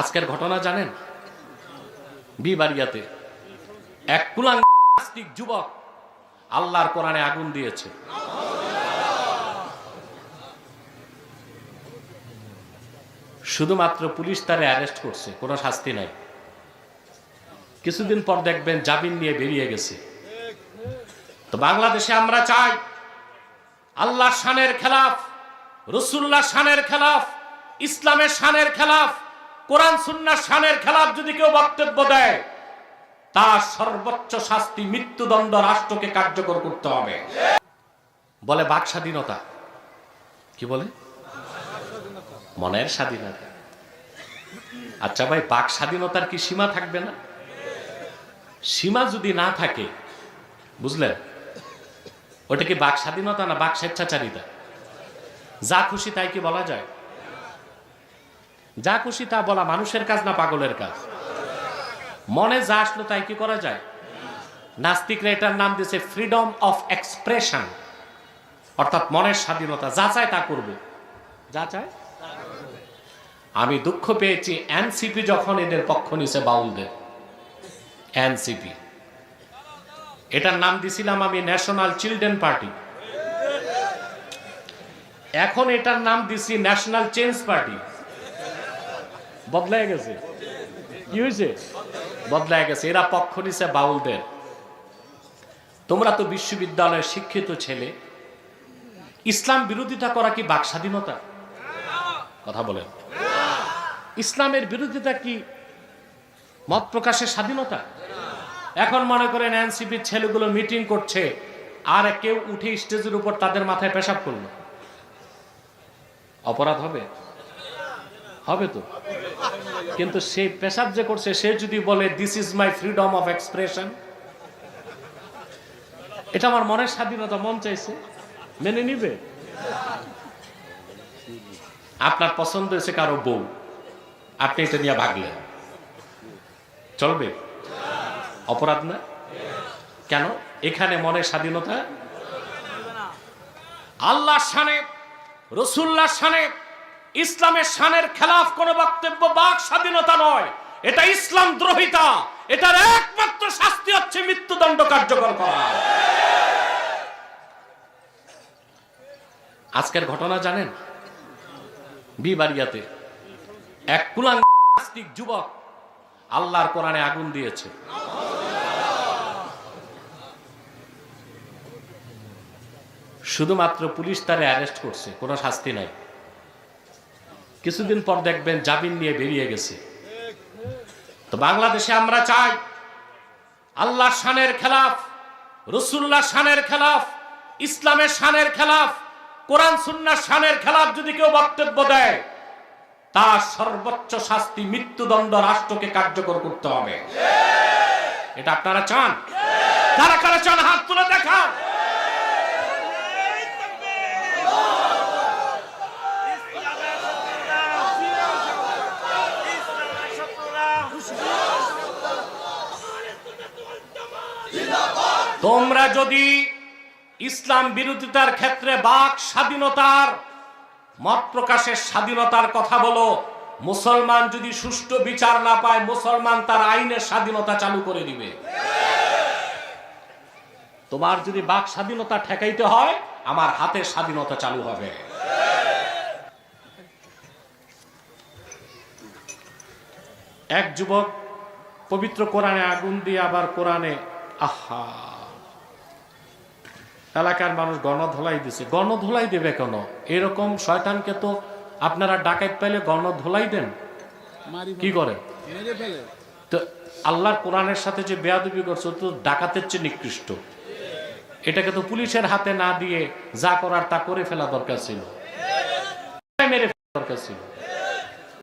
আজকের ঘটনা জানেন? বিবাড়িয়াতে। এক কুলাং যুবক আল্লাহর কোরআনে আগুন দিয়েছে। শুধুমাত্র পুলিশ তারে অ্যারেস্ট করছে, কোনো শাস্তি নাই। কিছুদিন পর দেখবেন জামিন নিয়ে বেরিয়ে গেছে। তো বাংলাদেশে আমরা চাই আল্লাহ শানের খেলাফ রসুল্লাহ শানের খেলাফ, ইসলামের শানের খেলাফ কোরআন সুন্নাহ শানের খেলাফ যদি কেউ বক্তব্য দেয়, তার সর্বোচ্চ শাস্তি মৃত্যুদণ্ড রাষ্ট্রকে কার্যকর করতে হবে। বলে বাক স্বাধীনতা। কি বলে? মনের স্বাধীনতা। আচ্ছা ভাই, বাক স্বাধীনতার কি সীমা থাকবে না? সীমা যদি না থাকে বুঝলেন ওটা কি বাক স্বাধীনতা না বাক স্বেচ্ছাচারিতা? যা খুশি তাই কি বলা যায়? যা খুশি তা বলা মানুষের কাজ না পাগলের কাজ? মনে যা আসলো তাই কি করা যায়? নাস্তিকরা এটার নাম দিয়েছে ফ্রিডম অফ এক্সপ্রেশন অর্থাৎ মনের স্বাধীনতা, যা চায় তা করবে। যা চায়? আমি দুঃখ পেয়েছি এনসিপি যখন এদের পক্ষ নিছে বাউলদের। এনসিপি। এটার নাম দিছিলাম আমি ন্যাশনাল চিলড্রেন পার্টি। এখন এটার নাম দিছি ন্যাশনাল চেঞ্জ পার্টি। বদলায় গেছে। কি হয়েছে? বদলায় গেছে। এরা পক্ষ নিছে বাউলদের। তোমরা তো বিশ্ববিদ্যালয়ের শিক্ষিত ছেলে। ইসলাম বিরোধিতা করা কি বাক স্বাধীনতা? কথা বলেন। ইসলামের বিরোধিতা কি মত প্রকাশের স্বাধীনতা? এখন মনে করেন এনসিপির ছেলেগুলো মিটিং করছে, আর কেউ উঠে স্টেজের উপর তাদের মাথায় পেশাব করল। অপরাধ হবে? হবে তো? কিন্তু সে পেশাব যে করছে সে যদি বলে this is my freedom of expression এটা আমার মনের স্বাধীনতা মন চাইছে। মেনে নিবে? আপনার পছন্দ হয়েছে কারও বউ। আপনি এটা নিয়ে ভাগলেন। চলবে? অপরাধ না? কেন? এখানে মনের স্বাধীনতা? আল্লাহ শানে রসুল্লাহ শানে ইসলামের শানের খেলাফ কোন বক্তব্য বাক স্বাধীনতা নয়। এটা ইসলাম দ্রোহিতা। এটার একমাত্র শাস্তি হচ্ছে মৃত্যুদণ্ড কার্যকর করা। আজকের ঘটনা জানেন? বিবাড়িয়াতে এক কুলাং যুবক আল্লাহর কোরআনে আগুন দিয়েছে। শুধুমাত্র পুলিশ তারে অ্যারেস্ট করছে, কোনো শাস্তি নাই। কিছুদিন পর দেখবেন জামিন নিয়ে বেরিয়ে গেছে। তো বাংলাদেশে আমরা চাই আল্লাহ শানের খেলাফ রসুল্লাহ শানের খেলাফ, ইসলামের শানের খেলাফ, কোরআন সুন্নাহ শানের খেলাফ যদি কেউ বক্তব্য দেয়, তার সর্বোচ্চ শাস্তি মৃত্যুদণ্ড রাষ্ট্রকে কার্যকর করতে হবে। এটা আপনারা চান? কারা কারা চান? হাত তুলে দেখান। তোমরা যদি ইসলাম বিরোধিতার ক্ষেত্রে বাক স্বাধীনতার, মত প্রকাশের স্বাধীনতার কথা বলো, মুসলমান যদি সুষ্ঠু বিচার না পায়, মুসলমান তার আইনের স্বাধীনতা চালু করে দিবে। তোমার যদি বাক স্বাধীনতা ঠেকাইতে হয়, আমার হাতের স্বাধীনতা চালু হবে। এক যুবক পবিত্র কোরআনে আগুন দিয়ে আবার কোরআনে আহা। এলাকার মানুষ গণধোলাই দিছে। গণধোলাই দেবে কেন? এরকম শয়তানকে তো আপনারা ডাকাত পাইলে গণধোলাই দেন। কি করে? তো আল্লাহর কোরআনের সাথে যে বেয়াদবি করছে তো ডাকাতের চেয়ে নিকৃষ্ট। এটাকে তো পুলিশের হাতে না দিয়ে যা করার তা করে ফেলা দরকার ছিল। মেরে ফেলা দরকার ছিল।